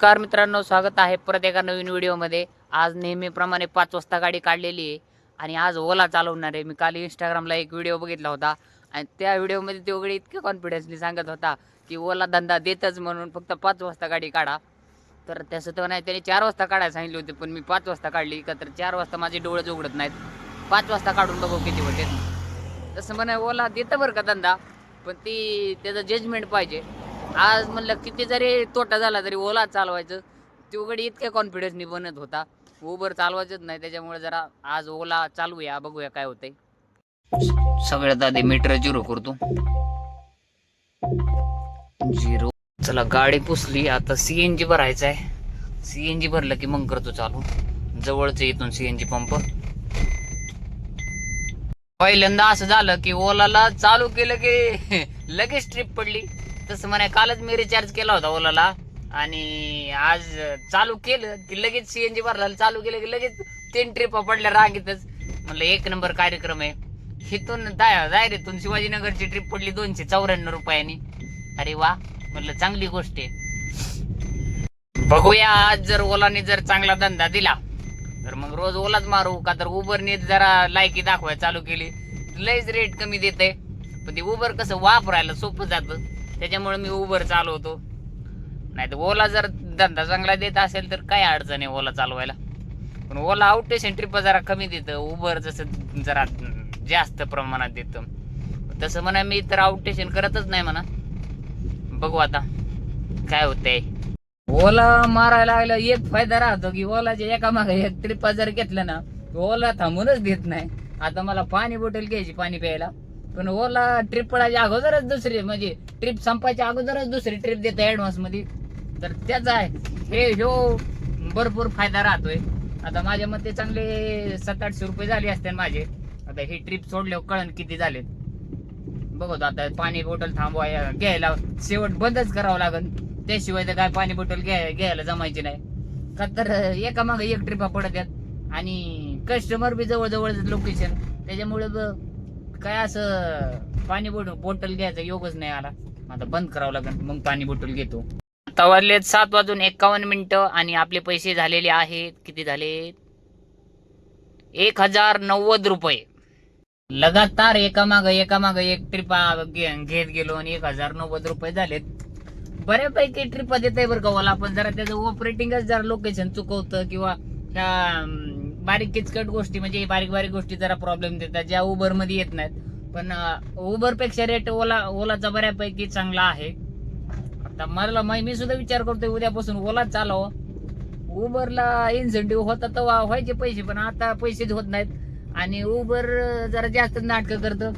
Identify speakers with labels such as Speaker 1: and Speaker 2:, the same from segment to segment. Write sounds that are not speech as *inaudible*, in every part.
Speaker 1: नमस्कार मित्रांनो स्वागत आहे परत एका नवीन व्हिडिओमध्ये. आज नेहमीप्रमाणे पाच वाजता गाडी काढलेली आहे आणि आज ओला चालवणार आहे. मी काल इंस्टाग्रामला एक व्हिडिओ बघितला होता आणि त्या व्हिडिओमध्ये तो गडी इतक्या कॉन्फिडन्सली सांगत होता की ओला धंदा देतच म्हणून फक्त पाच वाजता गाडी काढा. तर तसं तर नाही त्याने चार वाजता काढायला सांगितले होते पण मी पाच वाजता काढली. का तर चार वाजता माझे डोळेच उघडत नाहीत. पाच वाजता काढून बघू किती वाटेल तसं म्हणा ओला देतं बरं का धंदा पण ती त्याचं जजमेंट पाहिजे. आज म्हणलं किती जरी तोटा झाला तरी ओला चालवायचं. तो गडी इतक्या कॉन्फिडन्सनी बनत होता. उबर चालवायचंच नाही त्याच्यामुळे जरा आज ओला चालवूया बघूया काय होतंय. सगळ्यात आधी मीटर झिरो करतो. झिरो चला गाडी पुसली आता सीएनजी भरायचं आहे. सीएनजी भरलं की मग करतो चालू. जवळच इथून सीएनजी पंप पहिल्यांदा असं झालं की ओलाला चालू केलं की *laughs* लगेच ट्रिप पडली. तसं म्हणे कालच मी रिचार्ज केला होता ओलाला. आणि आज चालू केलं की लगेच सीएनजी भरला चालू केलं की लगेच तीन ट्रिप पडल्या रांगेतच. म्हणलं एक नंबर कार्यक्रम आहे. इथून दायरेतून शिवाजीनगरची ट्रिप पडली दोनशे चौऱ्याण्णव रुपयांनी. अरे वा म्हणलं चांगली गोष्ट आहे. बघूया आज जर ओलाने जर चांगला धंदा दिला तर मग रोज ओलाच मारू का? तर उबरने जरा लायकी दाखवाय चालू केली. लयच रेट कमी देते पण ते उबर कसं वापरायला सोपं जातं. त्याच्यामुळे मी उबर चालवतो. नाही तर ओला जर धंदा चांगला देत असेल तर काय अडचण आहे ओला चालवायला? पण ओला आउट स्टेशन ट्रिप जरा कमी देतं. उबर जसं जरा जास्त प्रमाणात देतं. तसं म्हणा मी तर आउट स्टेशन करतच नाही म्हणा. बघू आता काय होतंय. ओला मारायला लागलं एक फायदा राहतो की ओलाच्या एका मागे एक ट्रिप जर घेतलं ना ओला थांबूनच देत नाही. आता मला पाणी बॉटल घ्यायची पाणी प्यायला. पण ओला ट्रिप पडायच्या अगोदरच दुसरी म्हणजे ट्रिप संपायच्या अगोदरच दुसरी ट्रिप देते ऍडव्हान्समध्ये. तर त्याचा आहे. हे ह्यो भरपूर फायदा राहतोय. आता माझ्या मते चांगले सात आठशे रुपये झाले असते माझे. आता ही ट्रिप सोडल्यावर कळण किती झाले बघतो आता पाणी बॉटल थांबवाय घ्यायला शेवट बंदच करावं लागल त्याशिवाय तर काय पाणी बॉटल घ्याय घ्यायला जमायची नाही. का तर एका मागे एक ट्रिपा पडत आहेत आणि कस्टमर बी जवळजवळच लोकेशन त्याच्यामुळे काय असं पाणी बोट बॉटल घ्यायचा योगच नाही आला. आता बंद करावं लागेल मग पाणी बॉटल घेतो. आता वाजलेत सात वाजून एकावन्न मिनिटं आणि आपले पैसे झालेले आहेत. किती झालेत? एक हजार नव्वद रुपये. लगातार एका माग एका माग एक ट्रिपा घेत गेलो आणि एक हजार नव्वद रुपये झालेत. बऱ्यापैकी ट्रिपा देत आहे बरं का मला पण जरा त्याचं ऑपरेटिंगच जरा लोकेशन चुकवतं किंवा ह्या बारीक किचकट गोष्टी म्हणजे बारीक बारीक गोष्टी जरा प्रॉब्लेम देतात ज्या उबरमध्ये येत नाहीत. पण उबरपेक्षा रेट ओला ओलाचा बऱ्यापैकी चांगला आहे. आता मला मी सुद्धा विचार करतोय उद्यापासून ओला चालव. उबरला इन्सेंटिव्ह होता तर व्हायचे पैसे पण आता पैसेच होत नाहीत. आणि उबर जरा जास्त नाटकं करतं.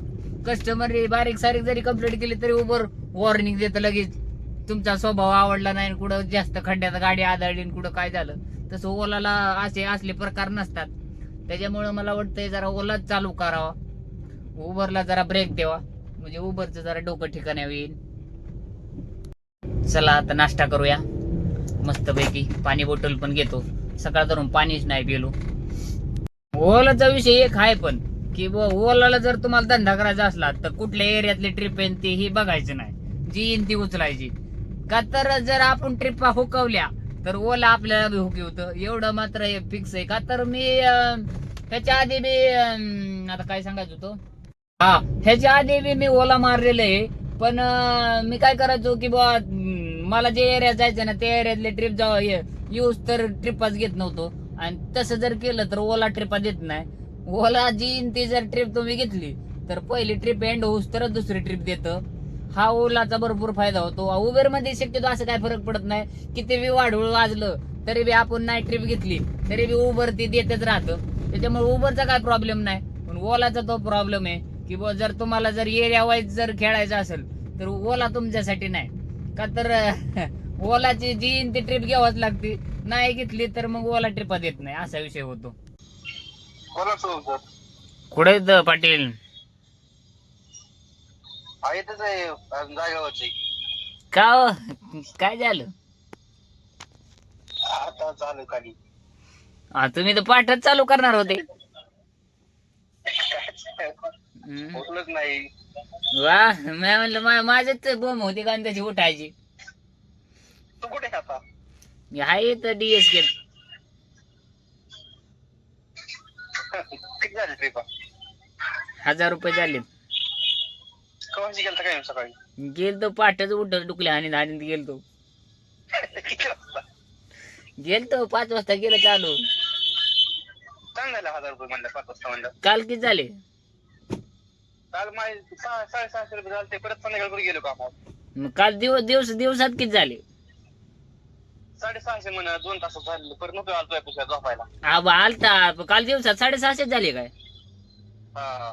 Speaker 1: कस्टमर बारीक सारीक जरी कंप्लीट केली तरी उबर वॉर्निंग देतं लगेच. तुमचा स्वभाव आवडला नाही कुठं जास्त खड्ड्यात गाडी आदळली आणि कुठं काय झालं तसं ओलाला असे असले प्रकार नसतात. त्याच्यामुळे मला वाटतंय जरा ओलाच चालू करावा. उबरला जरा ब्रेक द्यावा. म्हणजे उबरचं जरा डोकं ठिकाण्या होईल चला आता नाश्ता करूया. मस्तपैकी पाणी बॉटल पण घेतो. सकाळ धरून पाणीच नाही पिलो. ओलाचा विषय एक आहे पण की ओलाला जर तुम्हाला धंदा करायचा असला तर कुठल्या एरियातली ट्रिप येईन ती ही बघायची नाही. जी येईन ती उचलायची. का तर जर आपण ट्रिपा हुकवल्या तर ओला आपल्याला बी होत. एवढं मात्र फिक्स आहे. का तर मी त्याच्या ह्याच्या आधी मी आता काय सांगायचं होतं? हा ह्याच्या आधी बी मी ओला मारलेलं आहे. पण मी काय करायचो की बा मला जे एरिया जायचं ना त्या एरियातले ट्रिप जाऊ यूज तर ट्रिपच घेत नव्हतो. आणि तसं जर केलं तर ओला ट्रिपा देत नाही. ओला जी ती जर ट्रिप तुम्ही घेतली तर पहिली ट्रिप एंड होऊस तरच दुसरी ट्रिप देतं. हा ओलाचा भरपूर फायदा होतो. उबेरमध्ये शक्यतो असं काय फरक पडत नाही. किती बी वाढवळ वाजलं तरी बी आपण नाही ट्रिप घेतली तरी बी उबर ती देतच राहतं. त्याच्यामुळे उबरचा काय प्रॉब्लेम नाही. पण ओलाचा तो प्रॉब्लेम आहे की जर तुम्हाला जर एरिया वाईज जर खेळायचं असेल तर ओला तुमच्यासाठी नाही. का तर *laughs* ओलाची जी ती ट्रिप घ्यावाच लागते. नाही घेतली तर मग ओला ट्रिपा देत नाही. असा विषय होतो. कुठे पाटील?
Speaker 2: येतच आहे अजून जागेवरची
Speaker 1: का हो? काय झालं?
Speaker 2: आता चालू खाली.
Speaker 1: हा, तुम्ही तर पाठच चालू करणार होते. हम्म. *laughs*
Speaker 2: उठलंच नाही.
Speaker 1: वा मी म्हणलं मा- माझ्याच बोंब होती का त्याची उठायची?
Speaker 2: तू कुठे आहे आता?
Speaker 1: मी आहे तर डीएस के
Speaker 2: किती झाली ट्रिप
Speaker 1: हजार रुपये झाले.
Speaker 2: कवाशी गेलता काय सकाळी?
Speaker 1: गेलतो पाठच उठल डुकल्या आणि धाडीत गेलतो.
Speaker 2: किती वाजता?
Speaker 1: गेलतो पाच वाजता गेलं चालू.
Speaker 2: चांगलं झालं हजार रुपये म्हणलं पाच वाजता म्हणलं?
Speaker 1: काल किती झाले?
Speaker 2: काल माझे सहा साडेसहाशे रुपये झाले ते परत संध्याकाळी गेलो कामावर.
Speaker 1: मग काल दिवस दिवस दिवसात किती झाले?
Speaker 2: साडेसहाशे म्हणा दोन तास झाले परत नको आलतोय झोपायला.
Speaker 1: हा बा, आलता काल दिवसात साडेसहाशे झाले काय?
Speaker 2: हा हा.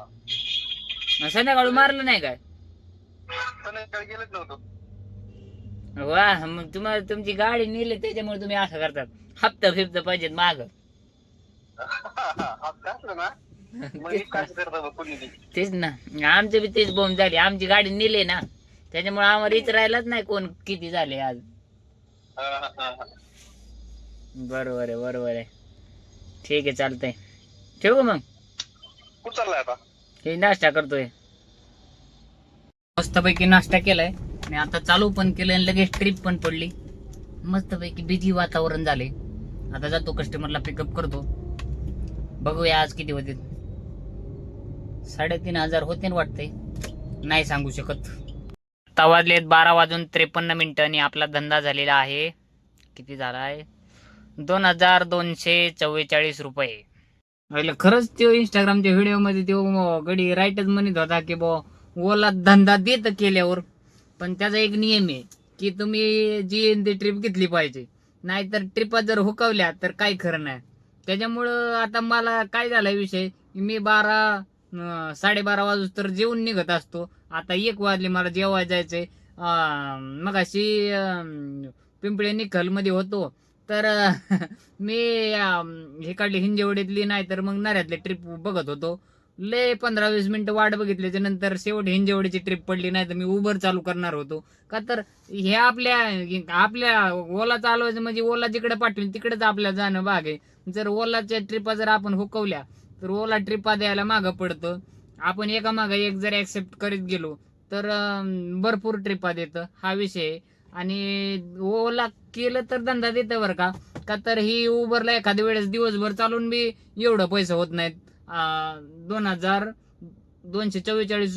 Speaker 1: मग संध्याकाळी मारलं नाही काय?
Speaker 2: संध्याकाळी गेलोच नव्हतो.
Speaker 1: वा मग तुम्हाला तुमची गाडी नेली त्याच्यामुळे तुम्ही असं करतात. हप्ता फिफ्ता पाहिजेत माग.
Speaker 2: हप्ता असलं ना मग एक काय करतो बघ कुणी बी.
Speaker 1: तेच ना आमचं बी तेच बोंब झाली. आमची गाडी नेली ना त्याच्यामुळे आम्हाला इथं राहिलाच नाही कोण किती झाले आज.
Speaker 2: हा, हा, हा, हा.
Speaker 1: बरोबर आहे बरोबर आहे. ठीक आहे चालतंय. ठेवू का मग?
Speaker 2: कुठं चाललाय आता?
Speaker 1: हे नाश्ता करतोय. मस्तपैकी नाश्ता केलाय. आणि आता चालू पण केलंय आणि लगेच ट्रिप पण पडली. मस्तपैकी बिझी वातावरण झाले आता जातो कस्टमरला पिकअप करतो. बघूया आज किती होते. साडेतीन हजार होते ना वाटतंय. नाही सांगू शकत. आता वाजलेत बारा वाजून त्रेपन्न मिनिटं आणि आपला धंदा झालेला आहे. किती झाला आहे दोन हजार दोनशे चव्वेचाळीस रुपये. खरंच तो इंस्टाग्रामच्या व्हिडिओमध्ये तो गडी राईटच म्हणत होता की बो ओला धंदा देत केल्यावर पण त्याचा एक नियम आहे की तुम्ही जी ती ट्रिप घेतली पाहिजे. नाहीतर ट्रिपा जर हुकवल्या तर काही खरं नाही. त्याच्यामुळं आता मला काय झाला विषय मी बारा साडेबारा वाजू तर जेवून निघत असतो. आता एक वाजले मला जेवाय जायचंय. मग अशी पिंपळे निखलमध्ये होतो. तर *laughs* मी हे काढली हिंजेवडीतली नाही तर मग नऱ्यातली ट्रिप बघत होतो. लय पंधरा वीस मिनिटं वाट बघितल्याच्या नंतर शेवट हिंजेवडीची ट्रिप पडली नाही तर मी उबर चालू करणार होतो. का तर हे आपल्या आपल्या ओला चालवायचं म्हणजे ओला जिकडे पाठवेल तिकडेच आपल्याला जाणं भाग आहे. जर ओलाच्या ट्रिपा जर आपण हुकवल्या तर ओला ट्रिपा द्यायला मागं पडतं. आपण एका मागं एक जर ॲक्सेप्ट करीत गेलो तर भरपूर ट्रिपा देतं हा विषय आहे. आणि ओला केलं तर धंदा देतं बरं का. का तर ही उबरला एखाद्या वेळेस दिवसभर चालून बी एवढं पैसे होत नाहीत. दोन हजार दोनशे चव्वेचाळीस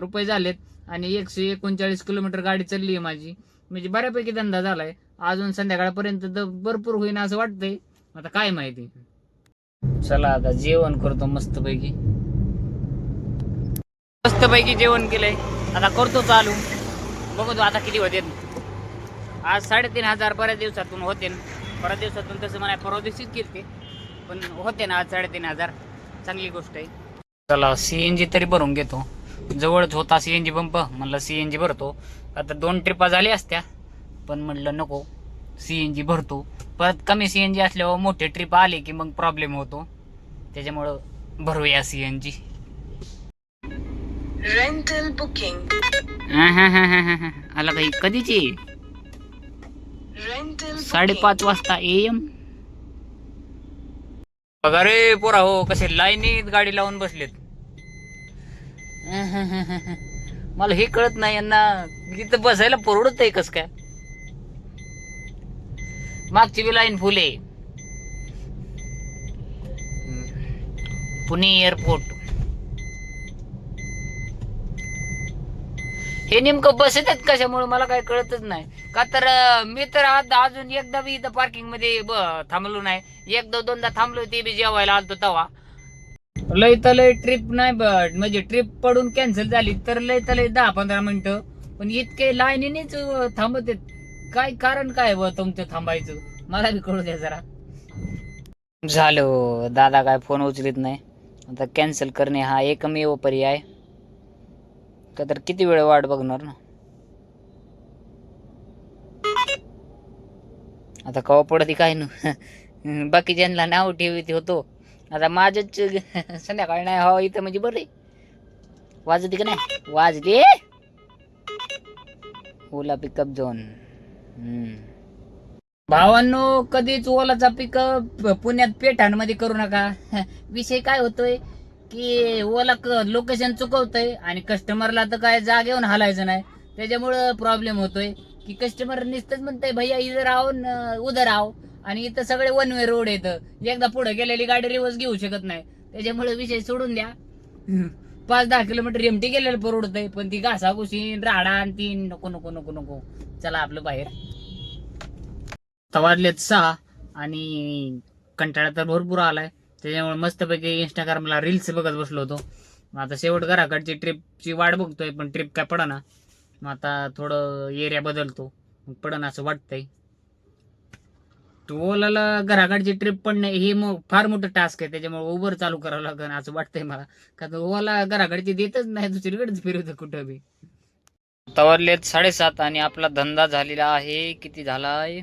Speaker 1: रुपये झालेत आणि एकशे एकोणचाळीस किलोमीटर गाडी चालली आहे माझी. म्हणजे बऱ्यापैकी धंदा झालाय. अजून संध्याकाळपर्यंत तर भरपूर होईन असं वाटतंय. आता काय माहिती? चला आता जेवण करतो मस्तपैकी. मस्तपैकी जेवण केलंय. आता करतो चालू. बघतो आता किती होते. आज साडेतीन हजार बऱ्याच दिवसातून होते. बऱ्याच दिवसातून तसं मला परवा दिवशीच केलते. पण होते ना आज साडेतीन हजार. चांगली गोष्ट आहे. चला सीएनजी तरी भरून घेतो. जवळच होता सीएनजी पंप म्हणलं सीएनजी भरतो. आता दोन ट्रिपा झाल्या असत्या पण म्हणलं नको सीएनजी भरतो. परत कमी सीएनजी असल्यावर मोठे ट्रिप आले की मग प्रॉब्लेम होतो. त्याच्यामुळं भरूया सीएनजी
Speaker 3: Rental booking.
Speaker 1: आला काही कधीची?
Speaker 3: Rental
Speaker 1: साडेपाच वाजता एम बघा रे पोरा हो कसे लाईनीत गाडी लावून बसलेत. *laughs* मला हे कळत नाही यांना. इथं बसायला परवडत आहे कस काय? मागची B line Phule. Pune airport हे नेमकं बसत आहेत कशामुळे मला काही कळतच नाही. का तर मी तर आता अजून एकदा बी इथं पार्किंगमध्ये थांबलो नाही. एकदा दोनदा थांबलो ते बी जेवायला आलतो तवा. लय तर लय ट्रिप नाही म्हणजे ट्रिप पडून कॅन्सल झाली तर लय तर लय दहा पंधरा मिनिटं. पण इतके लाईनीनेच थांबत आहेत. काय कारण काय व तुमचं थांबायचं? मला बी कळू द्या जरा. झालं दादा काय फोन उचलित नाही. आता कॅन्सल करणे हा एकमेव पर्याय. का तर किती वेळ वाट बघणार ना? आता कवा पडती काय न? *laughs* बाकीच्यांना नाव ठेवित होतो आता माझच संध्याकाळी नाही हवा इथं म्हणजे बरे आहे. वाजते का नाही? वाजते. ओला पिकअप झोन भावांनो कधीच ओलाचा पिकअप पुण्यात पेठांमध्ये करू नका. *laughs* विषय काय होतोय? की ओला लोकेशन चुकवतंय आणि कस्टमरला तर काय जागेवर हलायचं नाही. त्याच्यामुळं प्रॉब्लेम होतोय. की कस्टमर नुसतंच म्हणतंय भैया इधर आहो न उधर राहो. आणि इथं सगळे वन वे रोड येतं. एकदा पुढे गेलेली गाडी रिवर्स घेऊ शकत नाही. त्याच्यामुळे विषय सोडून द्या. पाच दहा किलोमीटर एमटी गेलेलं परवडतंय पण ती घासाघुशी राडा आणि ती नको नको नको नको. चला आपलं बाहेर. तवारलेत सहा आणि कंटाळा तर भरपूर आलाय. त्याच्यामुळे मस्तपैकी इंस्टाग्रामला रील्स बघत बसलो होतो. मग आता शेवट घराकडची ट्रिपची वाट बघतोय पण ट्रिप काय पडना. मग आता थोडं एरिया बदलतो. मग पडन असं वाटतंय. तो ओलाला घराकडची ट्रिप पडणे हे मग फार मोठं टास्क आहे. त्याच्यामुळे उबर चालू करावं लागेल असं वाटतंय मला. का तर ओला घराकडची देतच नाही दुसरीकडेच फिरवतं कुठं बी. तवरलेत साडेसात आणि आपला धंदा झालेला आहे. किती झालाय?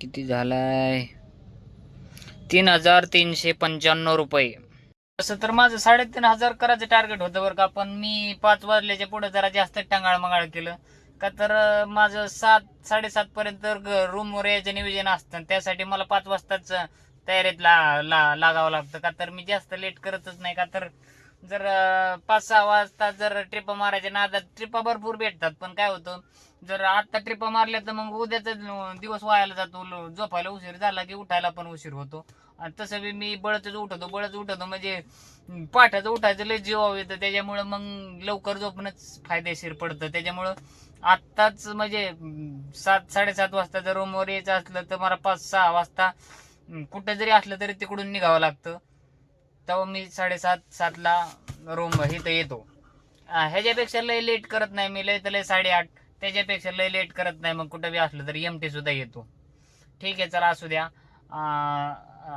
Speaker 1: किती झालाय? तीन हजार तीनशे पंच्याण्णव रुपये. तसं तर माझं साडेतीन हजार करायचं टार्गेट होतं बरं का पण मी पाच वाजल्याच्या पुढे जरा जास्त टांगाळ मंगाळ केलं. का तर माझं सात साडेसात पर्यंत रूमवर यायचं नियोजन असतं त्यासाठी मला पाच वाजताच तयारीत ला, ला लागावं लागतं. का तर मी जास्त लेट करतच नाही. का तर जर पाच सहा वाजता जर ट्रिप मारायच्या नादात ट्रिपा भरपूर भेटतात. पण काय होतं जर आता ट्रिप मारल्या तर मग उद्याचा दिवस वायाला जातो झोपायला उशीर झाला की उठायला पण उशीर होतो. आणि तसं बी मी बळच उठवतो बळच उठवतो म्हणजे पाठाचं उठायचं लय जीवाव येतं. त्याच्यामुळं मग लवकर झोपणंच फायदेशीर पडतं. त्याच्यामुळं आत्ताच म्हणजे सात साडेसात वाजता जर रूमवर यायचं असलं तर मला पाच सहा वाजता कुठं जरी असलं तरी तिकडून निघावं लागतं. तेव्हा मी साडेसात सातला रूम इथं येतो. ह्याच्यापेक्षा लय लेट करत नाही मी लय तर लय साडेआठ. त्याच्यापेक्षा लय लेट करत नाही मग कुठं बी असलं तरी एम टी सुद्धा येतो. ठीक आहे चला असू द्या.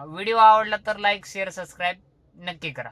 Speaker 1: व्हिडिओ आवडला तर लाईक शेअर सबस्क्राईब नक्की करा.